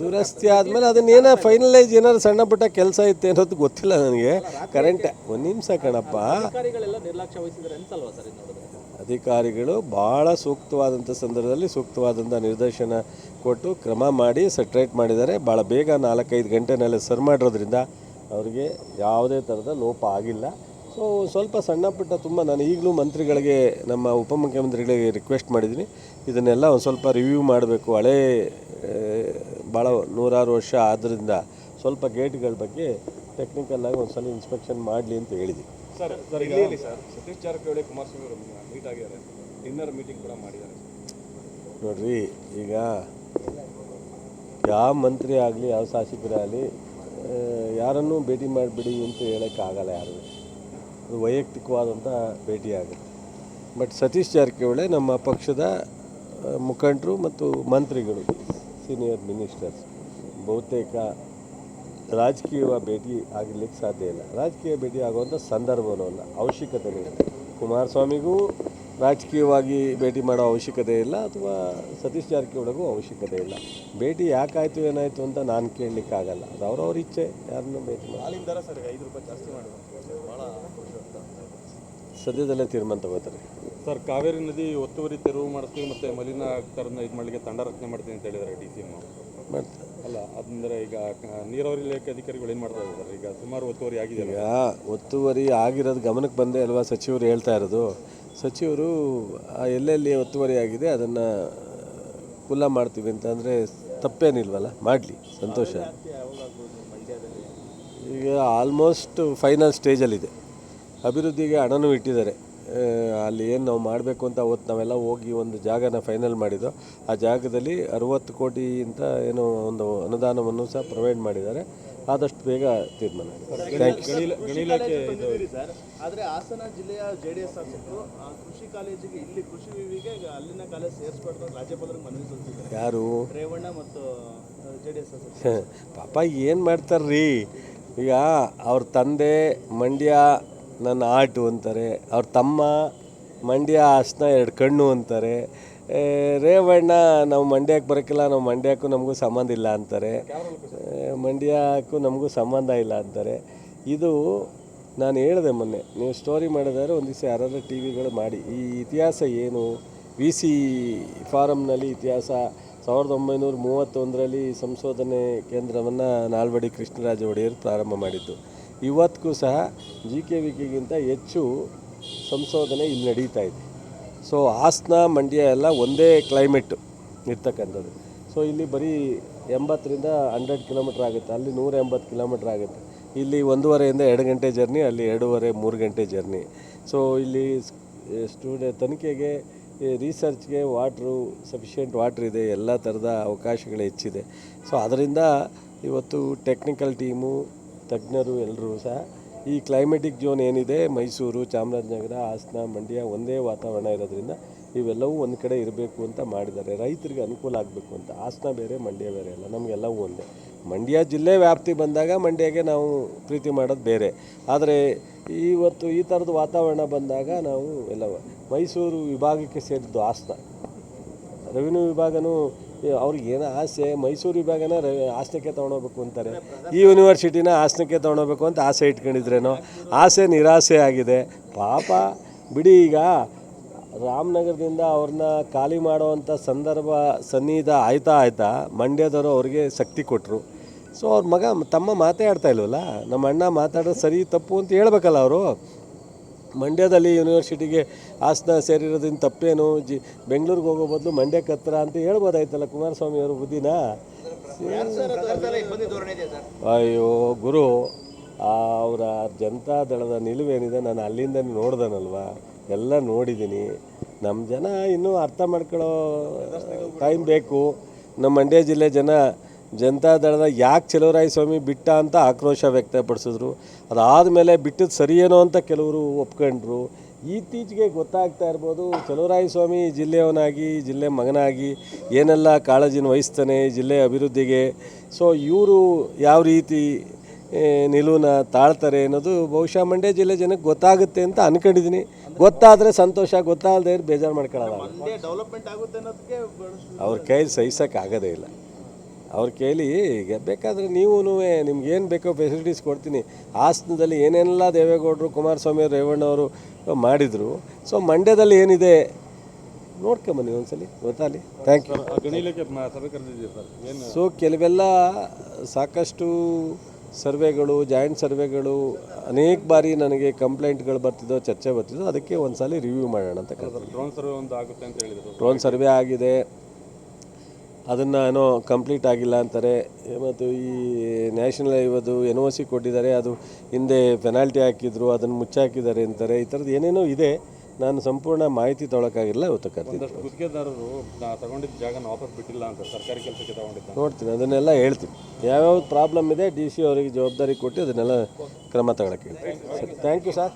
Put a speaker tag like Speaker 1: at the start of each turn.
Speaker 1: ದುರಸ್ತಿ ಆದಮೇಲೆ ಅದನ್ನೇನೋ ಫೈನಲೈಸ್ ಏನಾದ್ರು ಸಣ್ಣ ಪುಟ್ಟ ಕೆಲಸ ಇತ್ತು ಅನ್ನೋದು ಗೊತ್ತಿಲ್ಲ ನನಗೆ. ಕರೆಂಟ್ ಒಂದು ನಿಮಿಷ ಕಣಪ್ಪ. ಅಧಿಕಾರಿಗಳು ಭಾಳ ಸೂಕ್ತವಾದಂಥ ಸಂದರ್ಭದಲ್ಲಿ ಸೂಕ್ತವಾದಂಥ ನಿರ್ದೇಶನ ಕೊಟ್ಟು ಕ್ರಮ ಮಾಡಿ ಸೆಟ್ರೇಟ್ ಮಾಡಿದ್ದಾರೆ. ಭಾಳ ಬೇಗ ನಾಲ್ಕೈದು ಗಂಟೆನಲ್ಲಿ ಸರ್ ಮಾಡಿರೋದ್ರಿಂದ ಅವರಿಗೆ ಯಾವುದೇ ಥರದ ಲೋಪ ಆಗಿಲ್ಲ. ಸೊ ಸ್ವಲ್ಪ ಸಣ್ಣ ಪುಟ್ಟ ತುಂಬ ನಾನು ಈಗಲೂ ಮಂತ್ರಿಗಳಿಗೆ ನಮ್ಮ ಉಪಮುಖ್ಯಮಂತ್ರಿಗಳಿಗೆ ರಿಕ್ವೆಸ್ಟ್ ಮಾಡಿದ್ದೀನಿ. ಇದನ್ನೆಲ್ಲ ಒಂದು ಸ್ವಲ್ಪ ರಿವ್ಯೂ ಮಾಡಬೇಕು. ಹಳೇ ಭಾಳ ನೂರಾರು ವರ್ಷ ಆದ್ದರಿಂದ ಸ್ವಲ್ಪ ಗೇಟ್ಗಳ ಬಗ್ಗೆ ಟೆಕ್ನಿಕಲ್ಲಾಗಿ ಒಂದು ಸಲ ಇನ್ಸ್ಪೆಕ್ಷನ್ ಮಾಡಲಿ ಅಂತ ಹೇಳಿದ್ವಿ.
Speaker 2: ಸರ್ ಸರ್ ಇಲ್ಲಿ ಸರ್. ಸತೀಶ್ ಜಾರಕಿಹೊಳಿ ಕುಮಾರಸ್ವಾಮಿ ಅವರು ಮೀಟ್ ಆಗಿದ್ದಾರೆ. ಡಿನ್ನರ್ ಮೀಟಿಂಗ್ ಕೂಡ ಮಾಡಿದ್ದಾರೆ.
Speaker 1: ನೋಡ್ರಿ ಈಗ ಯಾವ ಮಂತ್ರಿ ಆಗಲಿ ಯಾವ ಶಾಸಕರೇ ಆಗಲಿ ಯಾರನ್ನೂ ಭೇಟಿ ಮಾಡಿಬಿಡಿ ಅಂತ ಹೇಳೋಕ್ಕಾಗಲ್ಲ ಯಾರು. ಅದು ವೈಯಕ್ತಿಕವಾದಂಥ ಭೇಟಿ ಆಗುತ್ತೆ. ಬಟ್ ಸತೀಶ್ ಜಾರಕಿಹೊಳಿ ನಮ್ಮ ಪಕ್ಷದ ಮುಖಂಡರು ಮತ್ತು ಮಂತ್ರಿಗಳು. ಸೀನಿಯರ್ ಮಿನಿಸ್ಟರ್ಸ್, ಬಹುತೇಕ ರಾಜಕೀಯ ಭೇಟಿ ಆಗಲಿಕ್ಕೆ ಸಾಧ್ಯ ಇಲ್ಲ. ರಾಜಕೀಯ ಭೇಟಿ ಆಗುವಂಥ ಸಂದರ್ಭವೂ ಅಲ್ಲ, ಅವಶ್ಯಕತೆ ಇಲ್ಲ. ಕುಮಾರಸ್ವಾಮಿಗೂ ರಾಜಕೀಯವಾಗಿ ಭೇಟಿ ಮಾಡೋ ಅವಶ್ಯಕತೆ ಇಲ್ಲ, ಅಥವಾ ಸತೀಶ್ ಜಾರಕಿಹೊಳಿಗೂ ಅವಶ್ಯಕತೆ ಇಲ್ಲ. ಭೇಟಿ ಯಾಕಾಯಿತು, ಏನಾಯಿತು ಅಂತ ನಾನು ಕೇಳಲಿಕ್ಕಾಗಲ್ಲ. ಅದು ಅವ್ರವ್ರ ಇಚ್ಛೆ, ಯಾರನ್ನೂ ಭೇಟಿ ಮಾಡಿ ಸದ್ಯದಲ್ಲೇ ತೀರ್ಮಾನ ತಗೋತಾರೆ.
Speaker 2: ಸರ್ ಕಾವೇರಿ ನದಿ ಒತ್ತುವರಿ ತೆರವು ಮಾಡಿಸ್ತೀವಿ ಮತ್ತೆ ಮಲಿನ ಆಗ್ತಾರನ್ನ ಇದು ಮಾಡಲಿಕ್ಕೆ ತಂಡ ರಚನೆ ಮಾಡ್ತೀನಿ ಅಂತ ಹೇಳಿದ್ದಾರೆ ಡಿ ಸಿ
Speaker 1: ಎಂ
Speaker 2: ಅಲ್ಲ ಅದಂದ್ರೆ ಈಗ ನೀರಾವರಿ ಇಲಾಖೆ ಅಧಿಕಾರಿಗಳು ಏನು ಮಾಡ್ತಾ ಇದ್ದಾರೆ? ಈಗ ಸುಮಾರು ಒತ್ತುವರಿ ಆಗಿದೆ
Speaker 1: ಈಗ ಒತ್ತುವರಿ ಆಗಿರೋದು ಗಮನಕ್ಕೆ ಬಂದೇ ಅಲ್ವಾ ಸಚಿವರು ಹೇಳ್ತಾ ಇರೋದು? ಸಚಿವರು ಆ ಎಲ್ಲೆಲ್ಲಿ ಒತ್ತುವರಿ ಆಗಿದೆ ಅದನ್ನು ಕುಲ್ಲ ಮಾಡ್ತೀವಿ ಅಂತ ಅಂದರೆ ತಪ್ಪೇನಿಲ್ವಲ್ಲ? ಮಾಡಲಿ ಸಂತೋಷ. ಈಗ ಆಲ್ಮೋಸ್ಟ್ ಫೈನಲ್ ಸ್ಟೇಜಲ್ಲಿದೆ ಅಭಿವೃದ್ಧಿಗೆ ಹಣನೂ ಇಟ್ಟಿದ್ದಾರೆ. ಅಲ್ಲಿ ಏನು ನಾವು ಮಾಡಬೇಕು ಅಂತ ಅವತ್ತು ನಾವೆಲ್ಲ ಹೋಗಿ ಒಂದು ಜಾಗನ ಫೈನಲ್ ಮಾಡಿದ್ದು. ಆ ಜಾಗದಲ್ಲಿ ಅರುವತ್ತು ಕೋಟಿ ಅಂತ ಏನೋ ಒಂದು ಅನುದಾನವನ್ನು ಸಹ ಪ್ರೊವೈಡ್ ಮಾಡಿದ್ದಾರೆ. ಆದಷ್ಟು ಬೇಗ ತೀರ್ಮಾನ ಥ್ಯಾಂಕ್
Speaker 3: ಆದರೆ ಹಾಸನ ಜಿಲ್ಲೆಯ ಜೆ ಡಿ ಎಸ್ ಶಾಸಕರು ಕೃಷಿ ಕಾಲೇಜಿಗೆ ಇಲ್ಲಿ ಕೃಷಿ ವಿವಿಗೆ ಅಲ್ಲಿನ ಕಾಲೇಜ್ ಸೇರಿಸ್ಬಾರ್ದು ರಾಜ್ಯಪಾಲರಿಗೆ ಮನವಿ ಸಲ್ಲಿಸಿದ್ದಾರೆ.
Speaker 1: ಯಾರು?
Speaker 3: ರೇವಣ್ಣ ಮತ್ತು ಜೆ ಡಿ ಎಸ್ ಶಾಸಕರು.
Speaker 1: ಪಾಪ ಏನು ಮಾಡ್ತಾರ್ರಿ? ಈಗ ಅವ್ರ ತಂದೆ ಮಂಡ್ಯ ನನ್ನ ಆಟು ಅಂತಾರೆ, ಅವ್ರ ತಮ್ಮ ಮಂಡ್ಯ ಹಾಸನ ಎರಡು ಕಣ್ಣು ಅಂತಾರೆ ರೇವಣ್ಣ, ನಾವು ಮಂಡ್ಯಕ್ಕೆ ಬರೋಕ್ಕಿಲ್ಲ ನಾವು ಮಂಡ್ಯಕ್ಕೂ ನಮಗೂ ಸಂಬಂಧ ಇಲ್ಲ ಅಂತಾರೆ. ಮಂಡ್ಯಕ್ಕೂ ನಮಗೂ ಸಂಬಂಧ ಇಲ್ಲ ಅಂತಾರೆ. ಇದು ನಾನು ಹೇಳಿದೆ ಮೊನ್ನೆ, ನೀವು ಸ್ಟೋರಿ ಮಾಡಿದರೆ ಒಂದು ದಿವಸ ಯಾರಾದರೂ ಟಿ ವಿಗಳು ಮಾಡಿ. ಈ ಇತಿಹಾಸ ಏನು? ವಿ ಸಿ ಫಾರಮ್ನಲ್ಲಿ ಇತಿಹಾಸ ಸಾವಿರದ ಒಂಬೈನೂರ ಮೂವತ್ತೊಂದರಲ್ಲಿ ಸಂಶೋಧನೆ ಕೇಂದ್ರವನ್ನು ನಾಲ್ವಡಿ ಕೃಷ್ಣರಾಜ ಒಡೆಯರು ಪ್ರಾರಂಭ ಮಾಡಿದ್ದು. ಇವತ್ತಿಗೂ ಸಹ ಜಿ ಕೆ ವಿ ಕೆಗಿಂತ ಹೆಚ್ಚು ಸಂಶೋಧನೆ ಇಲ್ಲಿ ನಡೀತಾ ಇದೆ. ಸೊ ಹಾಸನ, ಮಂಡ್ಯ ಎಲ್ಲ ಒಂದೇ ಕ್ಲೈಮೇಟು ಇರ್ತಕ್ಕಂಥದ್ದು. ಸೊ ಇಲ್ಲಿ ಬರೀ ಎಂಬತ್ತರಿಂದ ಹಂಡ್ರೆಡ್ ಕಿಲೋಮೀಟ್ರ್ ಆಗುತ್ತೆ. ಅಲ್ಲಿ ನೂರ ಎಂಬತ್ತು ಕಿಲೋಮೀಟ್ರ್ ಆಗುತ್ತೆ. ಇಲ್ಲಿ ಒಂದೂವರೆಯಿಂದ ಎರಡು ಗಂಟೆ ಜರ್ನಿ ಅಲ್ಲಿ ಎರಡೂವರೆ, ಮೂರು ಗಂಟೆ ಜರ್ನಿ ಸೊ ಇಲ್ಲಿ ಸ್ಟೂಡೆ ತನಿಖೆಗೆ ರಿಸರ್ಚ್ಗೆ ವಾಟ್ರು ಸಫಿಷಿಯೆಂಟ್ ವಾಟ್ರ್ ಇದೆ. ಎಲ್ಲ ಥರದ ಅವಕಾಶಗಳು ಹೆಚ್ಚಿದೆ. ಸೊ ಅದರಿಂದ ಇವತ್ತು ಟೆಕ್ನಿಕಲ್ ಟೀಮು ತಜ್ಞರು ಎಲ್ಲರೂ ಸಹ ಈ ಕ್ಲೈಮೆಟಿಕ್ ಝೋನ್ ಏನಿದೆ, ಮೈಸೂರು, ಚಾಮರಾಜನಗರ, ಹಾಸನ, ಮಂಡ್ಯ ಒಂದೇ ವಾತಾವರಣ ಇರೋದ್ರಿಂದ ಇವೆಲ್ಲವೂ ಒಂದು ಕಡೆ ಇರಬೇಕು ಅಂತ ಮಾಡಿದ್ದಾರೆ. ರೈತರಿಗೆ ಅನುಕೂಲ ಆಗಬೇಕು ಅಂತ. ಹಾಸನ ಬೇರೆ, ಮಂಡ್ಯ ಬೇರೆ ಅಲ್ಲ. ನಮಗೆಲ್ಲವೂ ಒಂದೇ. ಮಂಡ್ಯ ಜಿಲ್ಲೆ ವ್ಯಾಪ್ತಿ ಬಂದಾಗ ಮಂಡ್ಯಗೆ ನಾವು ಪ್ರೀತಿ ಮಾಡೋದು ಬೇರೆ. ಆದರೆ ಇವತ್ತು ಈ ಥರದ ವಾತಾವರಣ ಬಂದಾಗ ನಾವು ಎಲ್ಲ ಮೈಸೂರು ವಿಭಾಗಕ್ಕೆ ಸೇರಿದ್ದು ಹಾಸನ. ರೆವಿನ್ಯೂ ವಿಭಾಗನೂ ಅವ್ರಿಗೆ ಏನೋ ಆಸೆ, ಮೈಸೂರು ವಿಭಾಗನ ಆಸನಕ್ಕೆ ಹಾಸನಕ್ಕೆ ತೊಗೊಂಡೋಗ್ಬೇಕು ಅಂತಾರೆ. ಈ ಯೂನಿವರ್ಸಿಟಿನ ಹಾಸನಕ್ಕೆ ತೊಗೊಂಡೋಗ್ಬೇಕು ಅಂತ ಆಸೆ ಇಟ್ಕೊಂಡಿದ್ರೇನೋ? ಆಸೆ, ನಿರಾಸೆ ಆಗಿದೆ. ಪಾಪ, ಬಿಡಿ ಈಗ ರಾಮನಗರದಿಂದ ಅವ್ರನ್ನ ಖಾಲಿ ಮಾಡೋವಂಥ ಸಂದರ್ಭ ಸನ್ನಿಧ ಆಯ್ತಾ ಆಯ್ತಾ ಮಂಡ್ಯದವರು ಅವ್ರಿಗೆ ಶಕ್ತಿ ಕೊಟ್ಟರು ಸೊ ಅವ್ರ ಮಗ ತಮ್ಮ ಮಾತೇ ಆಡ್ತಾ ಇಲ್ವಲ್ಲ? ನಮ್ಮ ಅಣ್ಣ ಮಾತಾಡೋದು ಸರಿ ತಪ್ಪು ಅಂತ ಹೇಳ್ಬೇಕಲ್ಲ ಅವರು? ಮಂಡ್ಯದಲ್ಲಿ ಯೂನಿವರ್ಸಿಟಿಗೆ ಹಾಸನ ಸೇರಿರೋದ್ರಿಂದ ತಪ್ಪೇನು? ಜಿ ಬೆಂಗಳೂರಿಗೆ ಹೋಗೋ ಬದಲು ಮಂಡ್ಯಕ್ಕೆ ಹತ್ರ ಅಂತ ಹೇಳ್ಬೋದಾಯ್ತಲ್ಲ ಕುಮಾರಸ್ವಾಮಿ ಅವರು ಬುದ್ಧಿನ? ಅಯ್ಯೋ ಗುರು ಅವರ ಜನತಾ ದಳದ ನಿಲುವೇನಿದೆ ನಾನು ಅಲ್ಲಿಂದ ನೋಡ್ದನಲ್ವ? ಎಲ್ಲ ನೋಡಿದ್ದೀನಿ ನಮ್ಮ ಜನ ಇನ್ನೂ ಅರ್ಥ ಮಾಡ್ಕೊಳ್ಳೋ ಟೈಮ್ ಬೇಕು. ನಮ್ಮ ಮಂಡ್ಯ ಜಿಲ್ಲೆ ಜನ ಜನತಾ ದಳದ ಯಾಕೆ ಚಲುವರಾಯ ಸ್ವಾಮಿ ಬಿಟ್ಟ ಅಂತ ಆಕ್ರೋಶ ವ್ಯಕ್ತಪಡಿಸಿದ್ರು. ಅದಾದಮೇಲೆ ಬಿಟ್ಟದ್ದು ಸರಿಯೇನೋ ಅಂತ ಕೆಲವರು ಒಪ್ಕೊಂಡ್ರು. ಇತ್ತೀಚೆಗೆ ಗೊತ್ತಾಗ್ತಾ ಇರ್ಬೋದು ಚಲುವರಾಯ ಸ್ವಾಮಿ ಜಿಲ್ಲೆಯವನಾಗಿ ಜಿಲ್ಲೆ ಮಗನಾಗಿ ಏನೆಲ್ಲ ಕಾಳಜಿನ ವಹಿಸ್ತಾನೆ ಜಿಲ್ಲೆ ಅಭಿವೃದ್ಧಿಗೆ. ಸೊ ಇವರು ಯಾವ ರೀತಿ ನಿಲುವನ್ನ ತಾಳ್ತಾರೆ ಅನ್ನೋದು ಬಹುಶಃ ಮಂಡ್ಯ ಜಿಲ್ಲೆ ಜನಕ್ಕೆ ಗೊತ್ತಾಗುತ್ತೆ ಅಂತ ಅನ್ಕೊಂಡಿದ್ದೀನಿ. ಗೊತ್ತಾದರೆ ಸಂತೋಷ ಗೊತ್ತಾಗದೆ ಬೇಜಾರು ಮಾಡ್ಕೊಳ್ಳಲ್ಲ ಅವ್ರ ಕೈ ಸಹಿಸೋಕ್ಕಾಗೋದೇ ಇಲ್ಲ. ಅವ್ರ ಕೇಳಿ ಈಗ ಬೇಕಾದರೆ ನೀವು ನಿಮ್ಗೆ ಏನು ಬೇಕೋ ಫೆಸಿಲಿಟೀಸ್ ಕೊಡ್ತೀನಿ. ಹಾಸನದಲ್ಲಿ ಏನೆಲ್ಲ ದೇವೇಗೌಡರು ಕುಮಾರಸ್ವಾಮಿ ಅವರು ರೇವಣ್ಣವರು ಮಾಡಿದರು. ಸೊ ಮಂಡ್ಯದಲ್ಲಿ ಏನಿದೆ? ನೋಡ್ಕೊಂಬನ್ನಿ ಒಂದ್ಸಲಿ ಗೊತ್ತಾಗಲಿ ಥ್ಯಾಂಕ್ ಯು ಸೊ ಕೆಲವೆಲ್ಲ ಸಾಕಷ್ಟು ಸರ್ವೆಗಳು ಜಾಯಿಂಟ್ ಸರ್ವೆಗಳು ಅನೇಕ ಬಾರಿ ನನಗೆ ಕಂಪ್ಲೇಂಟ್ಗಳು ಬರ್ತಿದ್ದೋ ಚರ್ಚೆ ಬರ್ತಿದ್ದೋ ಅದಕ್ಕೆ ಒಂದು ಸಲ ರಿವ್ಯೂ ಮಾಡೋಣ ಅಂತ
Speaker 2: ಡ್ರೋನ್ ಸರ್ವೆ ಒಂದು ಆಗುತ್ತೆ ಅಂತ ಹೇಳಿದರು.
Speaker 1: ಡ್ರೋನ್ ಸರ್ವೆ ಆಗಿದೆ. ಅದನ್ನು ಏನೋ ಕಂಪ್ಲೀಟ್ ಆಗಿಲ್ಲ ಅಂತಾರೆ. ಮತ್ತು ಈ ನ್ಯಾಷನಲ್ ಇವತ್ತು ಎನ್ ಒ ಸಿ ಕೊಟ್ಟಿದ್ದಾರೆ. ಅದು ಹಿಂದೆ ಪೆನಾಲ್ಟಿ ಹಾಕಿದ್ರು ಅದನ್ನು ಮುಚ್ಚಾಕಿದ್ದಾರೆ ಅಂತಾರೆ. ಈ ಥರದ್ದು ಏನೇನೋ ಇದೆ. ನಾನು ಸಂಪೂರ್ಣ ಮಾಹಿತಿ ತೊಗೊಳಕ್ಕಾಗಿಲ್ಲ ಇವತ್ತು
Speaker 2: ಕರ್ತೀನಿ ಗುತ್ತಿಗೆದಾರರು ತಗೊಂಡಿದ್ದ ಜಾಗನ ವಾಪಸ್ ಬಿಟ್ಟಿಲ್ಲ ಅಂತ ಸರ್ಕಾರಿ ಕೆಲಸಕ್ಕೆ ತಗೊಂಡಿದ್ದ.
Speaker 1: ನೋಡ್ತೀನಿ ಅದನ್ನೆಲ್ಲ ಹೇಳ್ತೀನಿ. ಯಾವ್ಯಾವ ಪ್ರಾಬ್ಲಮ್ ಇದೆ ಡಿ ಸಿ ಅವರಿಗೆ ಜವಾಬ್ದಾರಿ ಕೊಟ್ಟು ಅದನ್ನೆಲ್ಲ ಕ್ರಮ ತಗೊಳಕ್ಕೆ ಹೇಳ್ತೀನಿ. ಸರಿ ಥ್ಯಾಂಕ್ ಯು ಸರ್